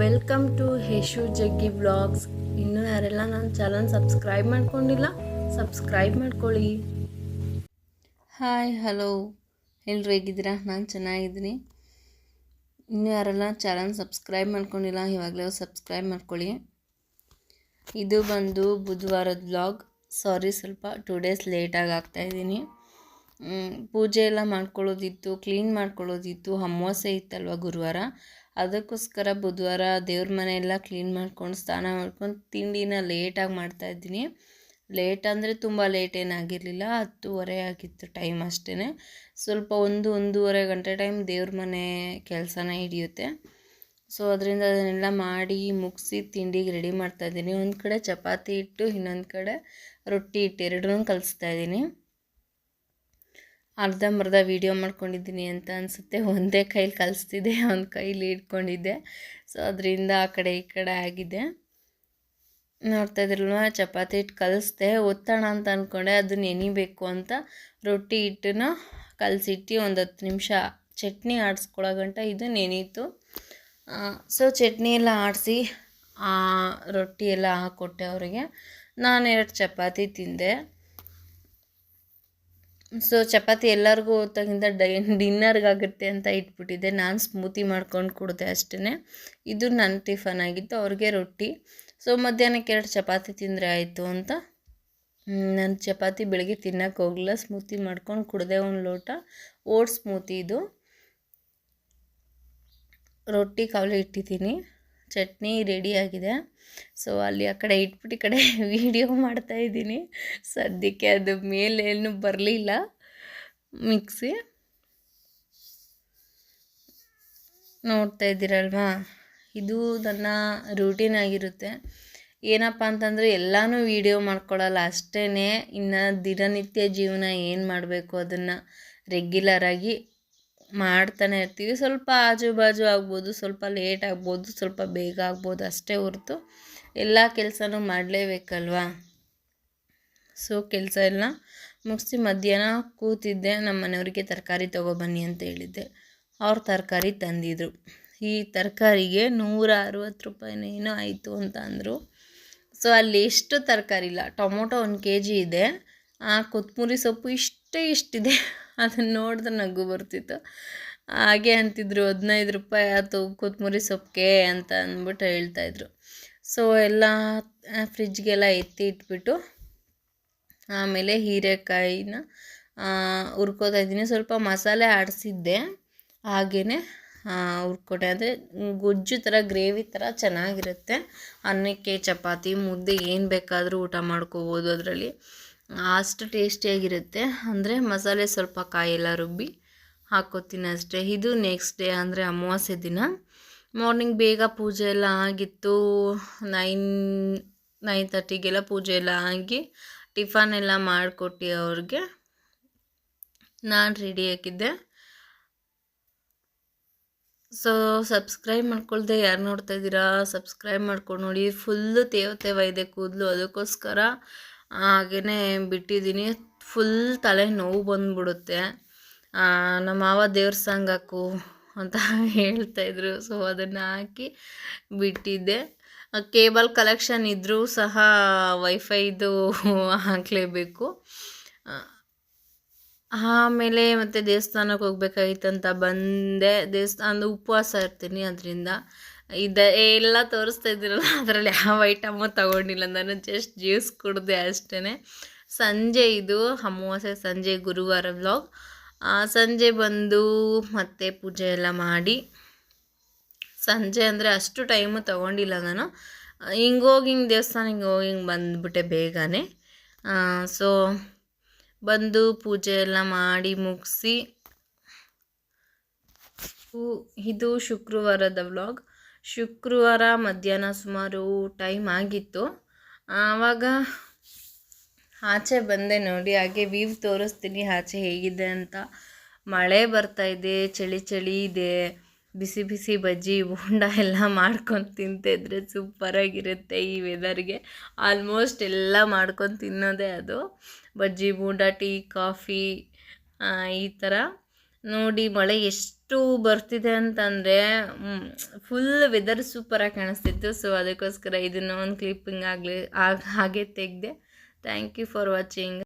Welcome to ಹೇಶು ಜಗ್ಗಿ vlogs ಇನ್ನೂ ಯಾರೆಲ್ಲ ನನ್ನ ಚಾನಲ್ ಸಬ್ಸ್ಕ್ರೈಬ್ ಮಾಡ್ಕೊಂಡಿಲ್ಲ ಸಬ್ಸ್ಕ್ರೈಬ್ ಮಾಡ್ಕೊಳ್ಳಿ. ಹಾಯ್ ಹಲೋ ಎಲ್ಲರೂ ಹೇಗಿದ್ದೀರಾ? ನಾನು ಚೆನ್ನಾಗಿದ್ದೀನಿ. ಇನ್ನೂ ಯಾರೆಲ್ಲ ಚಾನಲ್ ಸಬ್ಸ್ಕ್ರೈಬ್ ಮಾಡ್ಕೊಂಡಿಲ್ಲ, ಇವಾಗಲೇ ಸಬ್ಸ್ಕ್ರೈಬ್ ಮಾಡ್ಕೊಳ್ಳಿ. ಇದು ಬಂದು ಬುಧವಾರದ ವ್ಲಾಗ್ ಸಾರಿ ಸ್ವಲ್ಪ ಟೂ ಡೇಸ್ ಲೇಟಾಗಿ ಆಗ್ತಾಯಿದ್ದೀನಿ ಪೂಜೆ ಎಲ್ಲ ಮಾಡ್ಕೊಳ್ಳೋದಿತ್ತು ಕ್ಲೀನ್ ಮಾಡ್ಕೊಳ್ಳೋದಿತ್ತು, ಅಮಾವಾಸ್ಯೆ ಇತ್ತಲ್ವ ಗುರುವಾರ? ಅದಕ್ಕೋಸ್ಕರ ಬುಧವಾರ ದೇವ್ರ ಮನೆ ಎಲ್ಲ ಕ್ಲೀನ್ ಮಾಡ್ಕೊಂಡು ಸ್ನಾನ ಮಾಡ್ಕೊಂಡು ತಿಂಡಿನ ಲೇಟಾಗಿ ಮಾಡ್ತಾಯಿದ್ದೀನಿ ಲೇಟ್ ಅಂದರೆ ತುಂಬ ಲೇಟ್ ಏನಾಗಿರಲಿಲ್ಲ ಹತ್ತುವರೆ ಆಗಿತ್ತು ಟೈಮ್ ಅಷ್ಟೇ ಸ್ವಲ್ಪ ಒಂದು, ಒಂದೂವರೆ ಗಂಟೆ ಟೈಮ್ ದೇವ್ರ ಮನೆ ಕೆಲಸನ ಹಿಡಿಯುತ್ತೆ. ಸೊ ಅದರಿಂದ ಅದನ್ನೆಲ್ಲ ಮಾಡಿ ಮುಗಿಸಿ ತಿಂಡಿಗೆ ರೆಡಿ ಮಾಡ್ತಾಯಿದ್ದೀನಿ ಒಂದು ಕಡೆ ಚಪಾತಿ ಇಟ್ಟು ಇನ್ನೊಂದು ಕಡೆ ರೊಟ್ಟಿ ಇಟ್ಟು ಎರಡನ್ನೂ ಕಲಿಸ್ತಾ ಇದ್ದೀನಿ. ಅರ್ಧಂಬರ್ಧ ವೀಡಿಯೋ ಮಾಡ್ಕೊಂಡಿದ್ದೀನಿ ಅಂತ ಅನಿಸುತ್ತೆ. ಒಂದೇ ಕೈಲಿ ಕಲಿಸ್ತಿದ್ದೆ ಒಂದು ಕೈಲಿ ಇಟ್ಕೊಂಡಿದ್ದೆ. ಸೊ ಅದರಿಂದ ಆ ಕಡೆ ಈ ಕಡೆ ಆಗಿದೆ. ನೋಡ್ತಾ ಇದ್ರಲ್ವ, ಚಪಾತಿ ಹಿಟ್ಟು ಕಲಿಸ್ದೆ. ಒತ್ತೋಣ ಅಂತ ಅಂದ್ಕೊಂಡೆ ಅದು ನೆನಿಬೇಕು ಅಂತ ರೊಟ್ಟಿ ಹಿಟ್ಟನ್ನ ಕಲಸಿಟ್ಟು ಒಂದು ಹತ್ತು ನಿಮಿಷ ಚಟ್ನಿ ಆಡಿಸ್ಕೊಳ್ಳೋ ಗಂಟ ಇದು ನೆನೀತು ಸೊ ಚಟ್ನಿ ಎಲ್ಲ ಆಡಿಸಿ ರೊಟ್ಟಿ ಎಲ್ಲ ಹಾಕ್ಕೊಟ್ಟೆ ಅವರಿಗೆ. ನಾನು ಎರಡು ಚಪಾತಿ ತಿಂದೆ. ಸೊ ಚಪಾತಿ ಎಲ್ಲರಿಗೂ ಹೊತ್ತಾಗಿಂದ ಡೈ, ಡಿನ್ನರ್ಗಾಗುತ್ತೆ ಅಂತ ಇಟ್ಬಿಟ್ಟಿದ್ದೆ. ನಾನು ಸ್ಮೂತಿ ಮಾಡ್ಕೊಂಡು ಕುಡಿದೆ ಅಷ್ಟೇ ಇದು ನನ್ನ ಟಿಫನ್ ಆಗಿತ್ತು, ಅವ್ರಿಗೆ ರೊಟ್ಟಿ. ಸೊ ಮಧ್ಯಾಹ್ನಕ್ಕೆ ಎರಡು ಚಪಾತಿ ತಿಂದರೆ ಆಯಿತು ಅಂತ. ನಾನು ಚಪಾತಿ ಬೆಳಗ್ಗೆ ತಿನ್ನೋಕೆ ಹೋಗಲಿಲ್ಲ. ಸ್ಮೂತಿ ಮಾಡ್ಕೊಂಡು ಕುಡಿದೆ ಒಂದು ಲೋಟ. ಓಟ್ ಸ್ಮೂತಿ ಇದು. ರೊಟ್ಟಿ ಕಾವಲಿ ಇಟ್ಟಿದ್ದೀನಿ. ಚಟ್ನಿ ರೆಡಿಯಾಗಿದೆ ಸೊ ಅಲ್ಲಿ ಆ ಕಡೆ ಇಟ್ಬಿಟ್ಟು ಈ ಕಡೆ ವೀಡಿಯೋ ಮಾಡ್ತಾಯಿದ್ದೀನಿ ಸದ್ಯಕ್ಕೆ ಅದು ಮೇಲೆ ಏನು ಬರಲಿಲ್ಲ. ಮಿಕ್ಸಿ ನೋಡ್ತಾ ಇದ್ದೀರಲ್ವಾ? ಇದು ನನ್ನ ರೂಟೀನ್ ಆಗಿರುತ್ತೆ. ಏನಪ್ಪ ಅಂತಂದರೆ ಎಲ್ಲನೂ ವೀಡಿಯೋ ಮಾಡ್ಕೊಳ್ಳಲ್ಲ. ಅಷ್ಟೇ ಇನ್ನು ದಿನನಿತ್ಯ ಜೀವನ ಏನು ಮಾಡಬೇಕು ಅದನ್ನು ರೆಗ್ಯುಲರಾಗಿ ಮಾಡ್ತಾನೆ ಇರ್ತೀವಿ. ಸ್ವಲ್ಪ ಆಜು ಬಾಜು ಆಗ್ಬೋದು, ಸ್ವಲ್ಪ ಲೇಟ್ ಆಗ್ಬೋದು, ಸ್ವಲ್ಪ ಬೇಗ ಆಗ್ಬೋದು, ಅಷ್ಟೇ ಹೊರತು ಎಲ್ಲ ಕೆಲಸನೂ ಮಾಡಲೇಬೇಕಲ್ವಾ? ಸೊ ಕೆಲಸ ಎಲ್ಲ ಮುಗಿಸಿ ಮಧ್ಯಾಹ್ನ ಕೂತಿದ್ದೆ. ನಮ್ಮ ಮನೆಯವರಿಗೆ ತರಕಾರಿ ತೊಗೊಬನ್ನಿ ಅಂತ ಹೇಳಿದ್ದೆ. ಅವ್ರು ತರಕಾರಿ ತಂದಿದ್ರು. ಈ ತರಕಾರಿಗೆ ನೂರ ಅರವತ್ತು ರೂಪಾಯಿನೇನೋ ಆಯಿತು ಅಂತ ಅಂದರು. ಸೊ ಅಲ್ಲಿ ಎಷ್ಟು ತರಕಾರಿ ಇಲ್ಲ. ಟೊಮೊಟೊ ಒಂದು ಕೆ ಜಿ ಇದೆ. ಆ ಕೊತ್ತಂಬರಿ ಸೊಪ್ಪು ಇಷ್ಟೇ ಇಷ್ಟಿದೆ. ಅದನ್ನು ನೋಡಿದ್ರೆ ನಗು ಬರ್ತಿತ್ತು. ಹಾಗೆ ಅಂತಿದ್ರು, ಹದಿನೈದು ರೂಪಾಯಿ ಆಯ್ತು ಕೊತ್ತಂಬರಿ ಸೊಪ್ಪಿಗೆ ಅಂತ ಅಂದ್ಬಿಟ್ಟು ಹೇಳ್ತಾಯಿದ್ರು ಸೊ ಎಲ್ಲ ಫ್ರಿಜ್ಗೆಲ್ಲ ಎತ್ತಿ ಇಟ್ಬಿಟ್ಟು, ಆಮೇಲೆ ಹೀರೆಕಾಯಿನ ಹುರ್ಕೋತಾ ಇದ್ದೀನಿ. ಸ್ವಲ್ಪ ಮಸಾಲೆ ಆಡಿಸಿದ್ದೆ ಹಾಗೆಯೇ ಹುರ್ಕೊಟ್ಟೆ. ಅಂದರೆ ಗೊಜ್ಜು ಥರ, ಗ್ರೇವಿ ಥರ ಚೆನ್ನಾಗಿರುತ್ತೆ. ಅನ್ನಕ್ಕೆ, ಚಪಾತಿ, ಮುದ್ದೆ, ಏನು ಬೇಕಾದರೂ ಊಟ ಮಾಡ್ಕೋಬೋದು ಅದರಲ್ಲಿ. ಅಷ್ಟು ಟೇಸ್ಟಿಯಾಗಿರುತ್ತೆ. ಅಂದರೆ ಮಸಾಲೆ ಸ್ವಲ್ಪ ಕಾಯೆಲ್ಲ ರುಬ್ಬಿ ಹಾಕೋತೀನಿ ಅಷ್ಟೇ. ಇದು ನೆಕ್ಸ್ಟ್ ಡೇ ಅಂದರೆ ಅಮಾವಾಸ್ಯೆ ದಿನ. ಮಾರ್ನಿಂಗ್ ಬೇಗ ಪೂಜೆ ಎಲ್ಲ ಆಗಿತ್ತು. ನೈನ್ ನೈನ್ ತರ್ಟಿಗೆಲ್ಲ ಪೂಜೆ ಎಲ್ಲ ಆಗಿ ಟಿಫನ್ ಎಲ್ಲ ಮಾಡಿಕೊಟ್ಟು ಅವ್ರಿಗೆ. ನಾನು ರೆಡಿ ಹಾಕಿದ್ದೆ ಸೊ ಸಬ್ಸ್ಕ್ರೈಬ್ ಮಾಡ್ಕೊಳ್ದೆ. ಯಾರು ನೋಡ್ತಾ ಇದ್ದೀರಾ? ಸಬ್ಸ್ಕ್ರೈಬ್ ಮಾಡ್ಕೊಂಡು ನೋಡಿ. ಫುಲ್ಲು ತೇವ ತೇವ ಇದೆ ಕೂದಲು. ಅದಕ್ಕೋಸ್ಕರ ಹಾಗೇ ಬಿಟ್ಟಿದ್ದೀನಿ. ಫುಲ್ ತಲೆ ನೋವು ಬಂದ್ಬಿಡುತ್ತೆ. ನಮ್ಮ ಮಾವ ದೇವ್ರ ಸಾಂಗ್ ಹಾಕು ಅಂತ ಹೇಳ್ತಾಯಿದ್ರು ಸೊ ಅದನ್ನು ಹಾಕಿ ಬಿಟ್ಟಿದ್ದೆ. ಕೇಬಲ್ ಕಲೆಕ್ಷನ್ ಇದ್ದರೂ ಸಹ ವೈಫೈದು ಹಾಕಲೇಬೇಕು. ಆಮೇಲೆ ಮತ್ತು ದೇವಸ್ಥಾನಕ್ಕೆ ಹೋಗ್ಬೇಕಾಗಿತ್ತಂತ ಬಂದೆ. ದೇವಸ್ಥಾನದ ಉಪವಾಸ ಇರ್ತೀನಿ ಅದರಿಂದ. ಇದು ಎಲ್ಲ ತೋರಿಸ್ತಾ ಇದ್ದೀರಲ್ಲ, ಅದರಲ್ಲಿ ಯಾವ ಐಟಮು ತಗೊಂಡಿಲ್ಲ. ನಾನು ಜಸ್ಟ್ ಜ್ಯೂಸ್ ಕುಡಿದೆ ಅಷ್ಟೇ ಸಂಜೆ ಇದು ಅಮಾವಾಸ್ಯೆ ಸಂಜೆ ಗುರುವಾರ ವ್ಲಾಗ್ ಸಂಜೆ ಬಂದು ಮತ್ತೆ ಪೂಜೆ ಎಲ್ಲ ಮಾಡಿ. ಸಂಜೆ ಅಂದರೆ ಅಷ್ಟು ಟೈಮು ತೊಗೊಂಡಿಲ್ಲ ನಾನು. ಹಿಂಗೋಗಿ ಹಿಂಗೆ ದೇವಸ್ಥಾನ ಹಿಂಗೆ ಹೋಗಿ ಹಿಂಗೆ ಬಂದುಬಿಟ್ಟೆ ಬೇಗನೆ. ಸೊ ಬಂದು ಪೂಜೆ ಎಲ್ಲ ಮಾಡಿ ಮುಗಿಸಿ. ಇದು ಶುಕ್ರವಾರದ ವ್ಲಾಗ್ ಶುಕ್ರವಾರ ಮಧ್ಯಾಹ್ನ ಸುಮಾರು ಟೈಮ್ ಆಗಿತ್ತು. ಆವಾಗ ಆಚೆ ಬಂದೆ ನೋಡಿ, ಹಾಗೆ ವೀವ್ ತೋರಿಸ್ತೀನಿ, ಆಚೆ ಹೇಗಿದೆ ಅಂತ. ಮಳೆ ಬರ್ತಾ ಇದೆ, ಚಳಿ ಚಳಿ ಇದೆ, ಬಿಸಿ ಬಿಸಿ ಬಜ್ಜಿ, ಬೋಂಡ ಎಲ್ಲ ಮಾಡ್ಕೊಂಡು ತಿಂತಿದ್ರೆ ಸೂಪರಾಗಿರುತ್ತೆ ಈ ವೆದರ್ಗೆ ಆಲ್ಮೋಸ್ಟ್ ಎಲ್ಲ ಮಾಡ್ಕೊಂಡು ತಿನ್ನೋದೇ ಅದು. ಬಜ್ಜಿ, ಬೋಂಡ, ಟೀ, ಕಾಫಿ ಈ ಥರ ನೋಡಿ ಮಳೆ ಎಷ್ಟು ಬರ್ತಿದೆ ಅಂತಂದರೆ ಫುಲ್ ವೆದರ್ ಸೂಪರಾಗಿ ಕಾಣಿಸ್ತಿತ್ತು. ಸೊ ಅದಕ್ಕೋಸ್ಕರ ಇದನ್ನು ಒಂದು ಕ್ಲಿಪ್ಪಿಂಗ್ ಆಗಲಿ ಹಾಗೆ ತೆಗೆದೆ. Thank you for watching